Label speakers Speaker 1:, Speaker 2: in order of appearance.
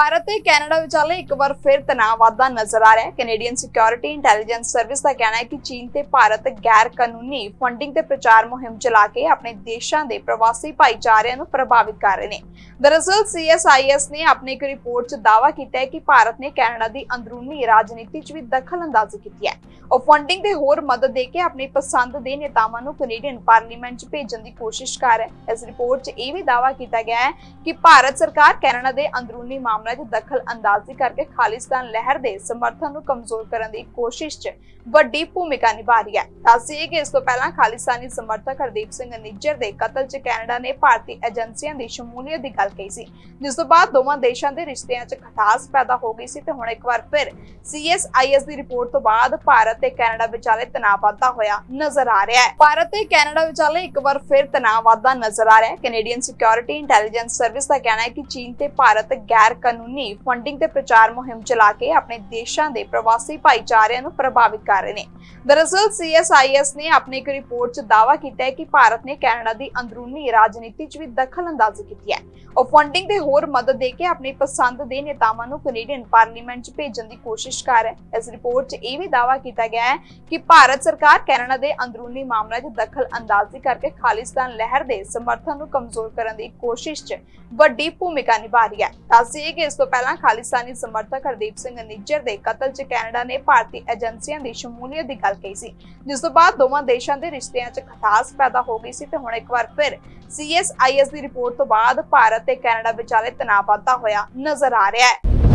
Speaker 1: ਭਾਰਤ ਤੇ ਕੈਨੇਡਾ ਵਿਚਾਲੇ ਇੱਕ ਵਾਰ ਫਿਰ ਤਣਾਅ ਵਾਧਾ ਨਜ਼ਰ ਆ ਰਿਹਾ ਹੈ। ਕੈਨੇਡੀਅਨ ਸਿਕਿਉਰਿਟੀ ਇੰਟੈਲੀਜੈਂਸ ਸਰਵਿਸ ਦਾ ਕਹਿਣਾ ਹੈ ਕਿ ਚੀਨ ਤੇ ਭਾਰਤ ਗੈਰ ਕਾਨੂੰਨੀ ਫੰਡਿੰਗ ਤੇ ਪ੍ਰਚਾਰ ਮੁਹਿੰਮ ਚਲਾ ਕੇ ਆਪਣੇ ਦੇਸ਼ਾਂ ਦੇ ਪ੍ਰਵਾਸੀ ਭਾਈਚਾਰਿਆਂ ਨੂੰ ਪ੍ਰਭਾਵਿਤ ਕਰ ਰਹੇ ਨੇ। ਦਰਅਸਲ CSIS ਨੇ ਆਪਣੀ ਇੱਕ ਰਿਪੋਰਟ 'ਚ ਦਾਅਵਾ ਕੀਤਾ ਹੈ ਕਿ ਭਾਰਤ ਨੇ ਕੈਨੇਡਾ ਦੀ ਅੰਦਰੂਨੀ ਰਾਜਨੀਤੀ 'ਚ ਵੀ ਦਖਲ-ਅੰਦਾਜ਼ੀ ਕੀਤੀ ਹੈ। ਉਹ ਫੰਡਿੰਗ ਤੇ ਹੋਰ ਮਦਦ ਦੇ ਕੇ ਆਪਣੀ ਪਸੰਦ ਦੇ ਨੇਤਾਵਾਂ ਨੂੰ ਕੈਨੇਡੀਅਨ ਪਾਰਲੀਮੈਂਟ 'ਚ ਭੇਜਣ ਦੀ ਕੋਸ਼ਿਸ਼ ਕਰ ਰਿਹਾ ਹੈ। ਇਸ ਰਿਪੋਰਟ 'ਚ ਇਹ ਵੀ ਦਾਅਵਾ ਕੀਤਾ ਗਿਆ ਹੈ ਕਿ ਭਾਰਤ ਸਰਕਾਰ ਕੈਨੇਡਾ ਦੇ ਅੰਦਰੂਨੀ ਮਾਮਲਿਆਂ 'ਚ ਦਖਲ ਅੰਦਾਜ਼ੀ ਕਰਕੇ ਖਾਲਿਸਤਾਨ ਲਹਿਰ ਦੇ ਸਮਰਥਨ ਨੂੰ ਕਮਜ਼ੋਰ ਕਰਨ ਦੀ ਕੋਸ਼ਿਸ਼ 'ਚ ਵੱਡੀ ਭੂਮਿਕਾ ਨਿਭਾ ਰਹੀ ਹੈ। ਦੱਸੀਏ ਕਿ ਇਸ ਤੋਂ ਪਹਿਲਾਂ ਖਾਲਿਸਤਾਨੀ ਸਮਰਥਕ ਹਰਦੀਪ ਸਿੰਘ ਨਿੱਜਰ ਦੇ ਕਤਲ 'ਚ ਕੈਨੇਡਾ ਨੇ ਭਾਰਤੀ ਏਜੰਸੀਆਂ ਦੀ ਸ਼ਮੂਲੀਅਤ ਦੀ ਗੱਲ ਕਹੀ ਸੀ। ਜਿਸ ਤੋਂ ਬਾਅਦ ਦੋਵਾਂ ਦੇਸ਼ਾਂ ਦੇ ਰਿਸ਼ਤਿਆਂ 'ਚ ਖਟਾਸ ਪੈਦਾ ਹੋ ਗਈ ਸੀ ਤੇ ਹੁਣ ਇੱਕ ਵਾਰ ਫਿਰ CSIS ਦੀ ਰਿਪੋਰਟ ਤੋਂ ਬਾਅਦ ਭਾਰਤ ਤੇ ਕੈਨੇਡਾ ਵਿਚਾਲੇ ਤਣਾਅ ਵਾਧਾ ਹੋਇਆ ਨਜ਼ਰ ਆ ਰਿਹਾ ਹੈ। ਭਾਰਤ ਤੇ ਕੈਨੇਡਾ ਵਿਚਾਲੇ ਇੱਕ ਵਾਰ ਫਿਰ ਤਣਾਅ ਵਾਧਾ ਨਜ਼ਰ ਆ ਰਿਹਾ ਹੈ। ਕੈਨੇਡੀਅਨ ਸਿਕਿਉਰਿਟੀ ਇੰਟੈਲੀਜੈਂਸ ਸਰਵਿਸ ਦਾ ਕਹਿਣਾ ਹੈ ਕਿ ਚੀਨ ਤੇ ਭਾਰਤ ਗੈਰ ਕਾਨੂੰਨੀ ਫੰਡਿੰਗ ਤੇ ਪ੍ਰਚਾਰ ਮੁਹਿੰਮ ਚਲਾ ਕੇ ਆਪਣੇ ਦੇਸ਼ਾਂ ਦੇ ਪ੍ਰਵਾਸੀ ਭਾਈਚਾਰਿਆਂ ਨੂੰ ਪ੍ਰਭਾਵਿਤ ਕਰ ਰਹੇ ਨੇ। ਦਰਅਸਲ CSIS ਨੇ ਆਪਣੀ ਇੱਕ ਰਿਪੋਰਟ 'ਚ ਦਾਅਵਾ ਕੀਤਾ ਹੈ ਕਿ ਭਾਰਤ ਨੇ ਕੈਨੇਡਾ ਦੀ ਅੰਦਰੂਨੀ ਰਾਜਨੀਤੀ 'ਚ ਵੀ ਦਖਲ-ਅੰਦਾਜ਼ੀ ਕੀਤੀ ਹੈ। ਉਹ ਫੰਡਿੰਗ ਤੇ ਹੋਰ ਮਦਦ ਦੇ ਕੇ ਆਪਣੀ ਪਸੰਦ ਦੇ ਨੇਤਾਵਾਂ ਨੂੰ ਕੈਨੇਡੀਅਨ ਪਾਰਲੀਮੈਂਟ 'ਚ ਭੇਜਣ ਦੀ ਕੋਸ਼ਿਸ਼ ਕਰ ਰਿਹਾ ਹੈ। ਇਸ ਰਿਪੋਰਟ 'ਚ ਇਹ ਵੀ ਦਾਅਵਾ ਕੀਤਾ ਗਿਆ ਹੈ ਕਿ ਭਾਰਤ ਸਰਕਾਰ ਕੈਨੇਡਾ ਦੇ ਅੰਦਰੂਨੀ ਮਾਮਲਿਆਂ 'ਚ ਦਖਲ-ਅੰਦਾਜ਼ੀ ਕਰਕੇ ਖਾਲਿਸਤਾਨ ਲਹਿਰ ਦੇ ਸਮਰਥਨ ਨੂੰ ਕਮਜ਼ੋਰ ਕਰਨ ਦੀ ਕੋਸ਼ਿਸ਼ 'ਚ ਵੱਡੀ ਭੂਮਿਕਾ ਨਿਭਾ ਰਹੀ ਹੈ। ਦੱਸੀਏ ਕਿ ਇਸ ਤੋਂ ਪਹਿਲਾਂ ਖਾਲਿਸਤਾਨੀ ਸਮਰਥਕ ਹਰਦੀਪ ਸਿੰਘ ਨਿੱਜਰ ਦੇ ਕਤਲ 'ਚ ਕੈਨੇਡਾ ਨੇ ਭਾਰਤੀ ਏਜੰਸੀਆਂ ਦੀ ਸ਼ਮੂਲੀਅਤ ਦੀ ਗੱਲ ਕਹੀ ਸੀ, ਜਿਸ ਤੋਂ ਬਾਅਦ ਦੋਵਾਂ ਦੇਸ਼ਾਂ ਦੇ ਰਿਸ਼ਤਿਆਂ 'ਚ ਖਟਾਸ ਪੈਦਾ ਹੋ ਗਈ ਸੀ ਤੇ ਹੁਣ ਇੱਕ ਵਾਰ ਫਿਰ CSIS ਦੀ ਰਿਪੋਰਟ ਤੋਂ ਬਾਅਦ ਭਾਰਤ ਤੇ ਕੈਨੇਡਾ ਵਿਚਾਲੇ ਤਣਾਅ ਵਾਧਾ ਹੋਇਆ ਨਜ਼ਰ ਆ ਰਿਹਾ ਹੈ।